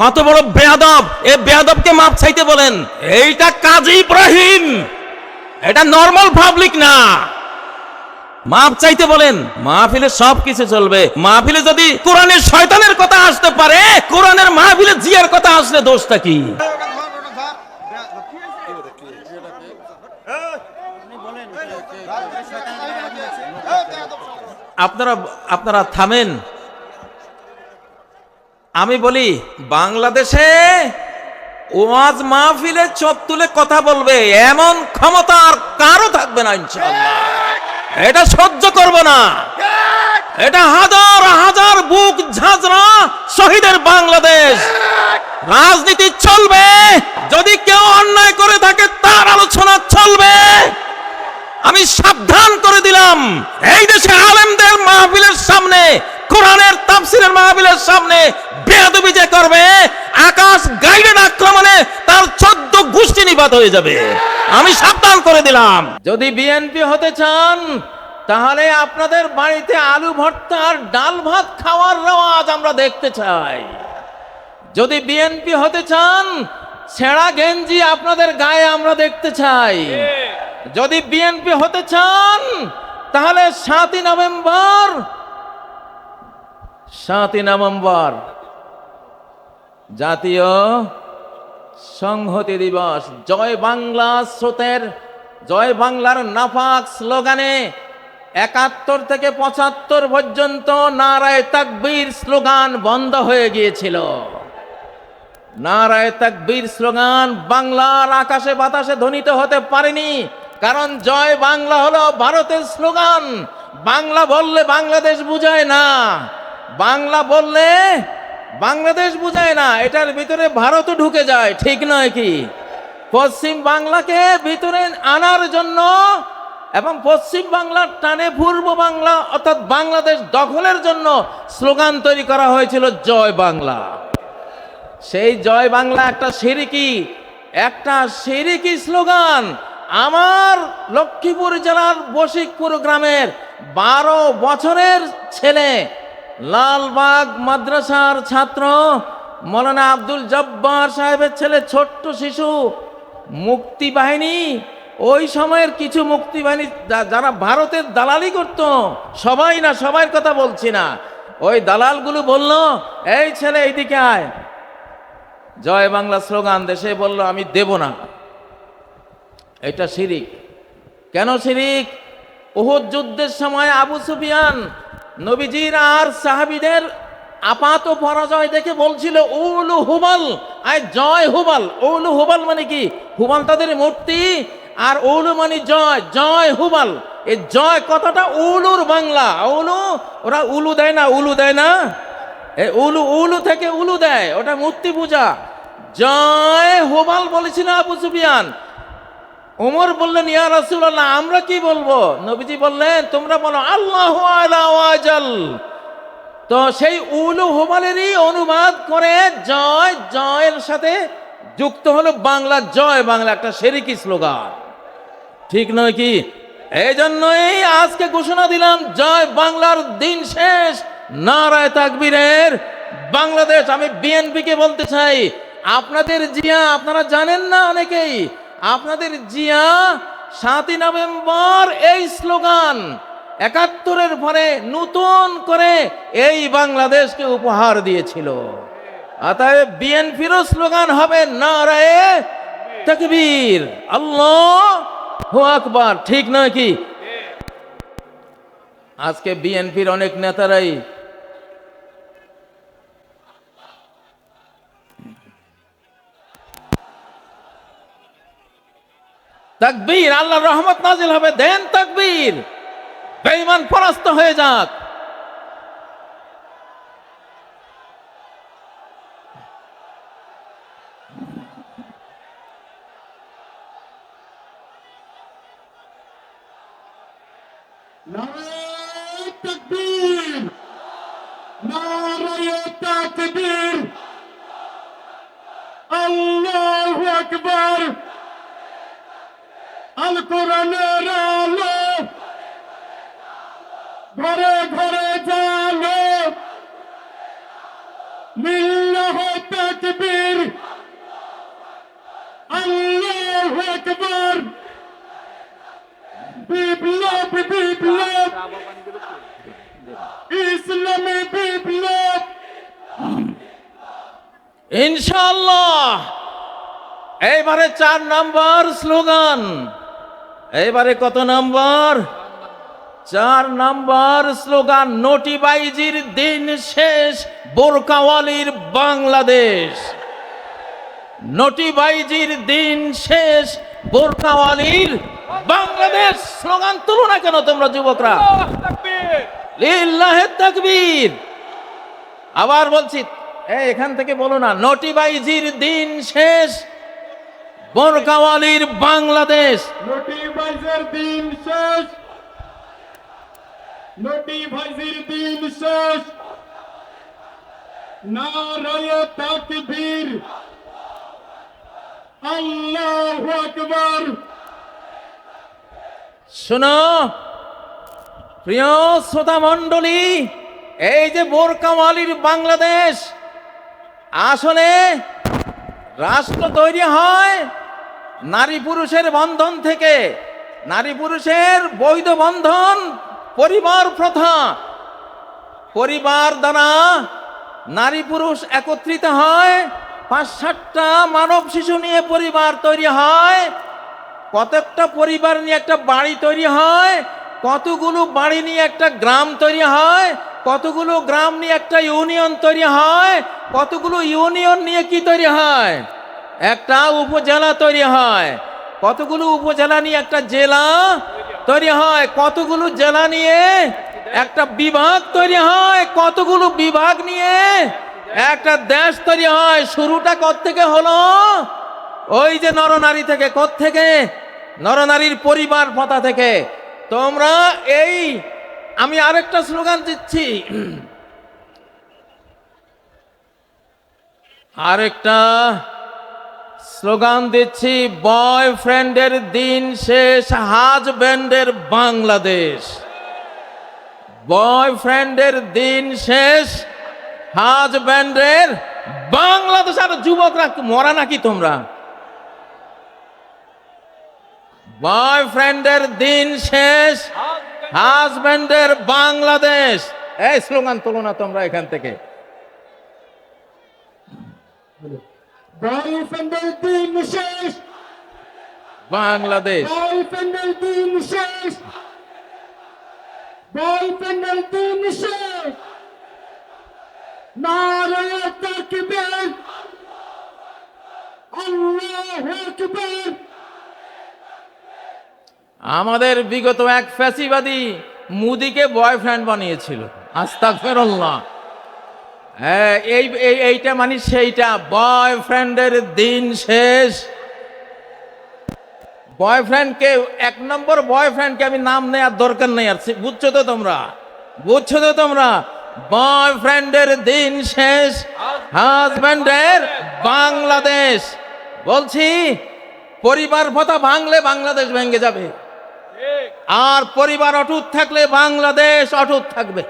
কত বড় বেয়াদব। এ বেয়াদবকে মাপ চাইতে বলেন। এইটা কাজী ইব্রাহিম। এটা নর্মাল পাবলিক না। মাপ চাইতে বলেন, মাহফিলে সব কিছু চলবে। মাহফিলে যদি কোরআনের শয়তানের কথা আসতে পারে, কোরআনের মাহফিলে জিয়ার কথা আসলে দোষটা কি? আপনারা আপনারা থামেন। আমি বলি, বাংলাদেশে ওয়াজ মাহফিলে চোখ তুলে কথা বলবে, এমন ক্ষমতা আর কারও থাকবে না, ইনশাআল্লাহ। এটা সহ্য করব না। এটা হাজার হাজার বুক ঝাঁঝরা শহীদের বাংলাদেশ। রাজনীতি চলবে, যদি কেউ অন্যায় করে থাকে, তার আলোচনা চলবে। আমি সাবধান করে দিলাম, এই দেশে আলেমদের মাহফিলের সামনে, কোরআনের তাফসিরের মাহফিলের সামনে বেয়াদবি যে করবে, আকাশ গাইডেন আক্রমণে তার চোদ্দ গোষ্ঠী নিপাত হয়ে যাবে। আমি সাবধান করে দিলাম। যদি বিএনপি হতে চান, তাহলে আপনাদের বাড়িতে আলু ভর্তা আর ডাল ভাত খাওয়ার রেওয়াজ আমরা দেখতে চাই। যদি বিএনপি হতে চান, ছেঁড়া গেঞ্জি আপনাদের গায়ে আমরা দেখতে চাই। যদি বিএনপি হতে চান, তাহলে সাতই নভেম্বর সাতই নভেম্বর জাতীয় সংহতি দিবস। জয় বাংলা স্রোতের, জয় বাংলার নাফাক স্লোগানে একাত্তর থেকে পঁচাত্তর পর্যন্ত নারায় তাকবীর স্লোগান বন্ধ হয়ে গিয়েছিল। নারায় তাকবীর স্লোগান বাংলার আকাশে বাতাসে ধ্বনিত হতে পারেনি, কারণ জয় বাংলা হলো ভারতের স্লোগান। বাংলা বললে বাংলাদেশ বুঝায় না। বাংলা বললে বাংলাদেশ বুঝায় না, এটার ভিতরে ভারতও ঢুকে যায়, ঠিক নয় কি? পশ্চিম বাংলাকে ভিতরে আনার জন্য এবং পশ্চিম বাংলার টানে পূর্ব বাংলা, অর্থাৎ বাংলাদেশ দখলের জন্য স্লোগান তৈরি করা হয়েছিল, জয় বাংলা। সেই জয় বাংলা একটা সিরিকি একটা সিরিকি স্লোগান আমার লক্ষ্মীপুর জেলার বশিকপুর গ্রামের বারো বছরের ছেলে লালবাগ মাদ্রাসার ছাত্র মৌলানা আব্দুল জব্বার সাহেবের ছেলে ছোট্ট শিশু, মুক্তি বাহিনী। ওই সময়ের কিছু মুক্তি বাহিনী যারা ভারতের দালালি করত, সবাই না সবার কথা বলছি না। ওই দালালগুলো বলল, এই ছেলে এইদিকে আয়। জয় বাংলা স্লোগান দেশে বলল, আমি দেব না। এটা শিরিক। কেন শিরিক? ওহুদ যুদ্ধের সময় আবু সুফিয়ান নবীজির আর সাহাবিদের আপাত পরাজয় দেখে বলছিল, উলু হুবাল। আয় জয় হুবাল। উলু হুবাল মানে কি? হুবাল তাদের মূর্তি, আর উলু মানে জয় জয় হুবাল। এই জয় কথাটা উলুর বাংলা। উলু? ওরা উলু দেয় না, উলু দেয় না? এ উলু উলু থেকে উলু দেয়, ওটা মূর্তি পূজা। জয় হোবাল বলেছিল আবু সুফিয়ান। ওমর বললেন, ইয়া রাসূলুল্লাহ, আমরা কি বলব? নবীজি বললেন, তোমরা বলো, আল্লাহ আলা ওয়াজাল। তো সেই উলু হোবালেরই অনুবাদ করে জয়, জয়ের সাথে যুক্ত হলো বাংলা, জয় বাংলা, একটা সেরিকি স্লোগান। ঠিক নয় কি? এই জন্যই আজকে ঘোষণা দিলাম, জয় বাংলার দিন শেষ, নারায় তাকবীরের বাংলাদেশ। আমি বিএনপিকে বলতে চাই, আপনাদের জিয়া, আপনারা জানেন না অনেকেই আপনাদের জিয়া সাতই নভেম্বর এই স্লোগান একাত্তরের পরে নতুন করে এই বাংলাদেশকে উপহার দিয়েছিল। অতএব বিএনপিরও স্লোগান হবে নারায়ে তকবীর। আল্লাহ আকবার, ঠিক নয় কি? আজকে বিএনপির অনেক নেতারাই তাকবীর আল্লাহর রহমত নাজিল হবে দেন তাকবীর। বেঈমান পরাস্ত হয়ে যাক। ইসলামে বিপ্লব। ইনশাল্লাহ এইবারে চার নাম্বার স্লোগান। এইবারে কত নাম্বার? চার নাম্বার স্লোগান নোটিবাইজির দিন শেষ বোরকাওয়ালির বাংলাদেশ। নোটিবাইজির দিন শেষ বোরকাওয়ালির বাংলাদেশ। স্লোগান তুলো না কেন তোমরা যুবকরা? তাকবীর। আবার বলছি এখান থেকে বলো না নোটিবাইজির দিন শেষ বোরকাওয়ালির বাংলাদেশ। নটিবাইজের দিন শেষ নটি ভাইজির দিন শেষ নারায় তাকবীর। আল্লাহু আকবার। শোনো প্রিয় শ্রোতা মণ্ডলী, এই যে বোরকাওয়ালির বাংলাদেশ, আসলে রাষ্ট্র তৈরি হয় নারী পুরুষের বন্ধন থেকে। নারী পুরুষের বৈধ বন্ধন পরিবার প্রথা। পরিবার দ্বারা নারী পুরুষ একত্রিত হয় পাঁচ সাতটা মানব শিশু নিয়ে পরিবার তৈরি হয় কতকটা পরিবার নিয়ে একটা বাড়ি তৈরি হয় কতগুলো বাড়ি নিয়ে একটা গ্রাম তৈরি হয়? কতগুলো গ্রাম নিয়ে একটা ইউনিয়ন তৈরি হয়? কতগুলো ইউনিয়ন নিয়ে কি তৈরি হয়? একটা উপজেলা তৈরি হয়। কতগুলো উপজেলা নিয়ে একটা জেলা তৈরি হয়? কতগুলো জেলা নিয়ে একটা বিভাগ তৈরি হয়? কতগুলো বিভাগ নিয়ে একটা দেশ তৈরি হয়? শুরুটা থেকে হলো? ওই যে নরনারী থেকে থেকে নরনারীর পরিবার পতা থেকে। তোমরা এই, আমি আরেকটা স্লোগান দিচ্ছি। আরেকটা স্লোগান দিচ্ছি, বয়ফ্রেন্ডের দিন শেষ হাজব্যান্ডের বাংলাদেশ। বয়ফ্রেন্ডের দিন শেষ হাজব্যান্ডের বাংলাদেশ। আর যুবকরা মরা নাকি তোমরা? বয়ফ্রেন্ডের দিন শেষ হাজব্যান্ডের বাংলাদেশ। এই স্লোগান তোলো না তোমরা এখান থেকে। বয়ফ্রেন্ডের দিন শেষ। বাংলাদেশ। বয়ফ্রেন্ডের দিন শেষ। বয়ফ্রেন্ডের দিন শেষ। নারায় তাকবীর। আল্লাহু আকবার। আমাদের বিগত এক ফ্যাসিবাদী মুদিকে বয়ফ্রেন্ড বানিয়েছিল। আস্তাক ফেরল্লাহ হ্যাঁ এই এইটা মানে সেইটা। বয়ফ্রেন্ডের দিন শেষ। বয়ফ্রেন্ডকে, এক নম্বর বয়ফ্রেন্ডকে আমি নাম নেওয়ার দরকার নেই আর বুঝছ তো তোমরা? বুঝছ তো তোমরা? বয়ফ্রেন্ডের দিন শেষ। হাজব্যান্ডের বাংলাদেশ। বলছি, পরিবার ভাতা ভাঙলে বাংলাদেশ ভেঙে যাবে। আর পরিবার অটুট থাকলে বাংলাদেশ অটুট থাকবে।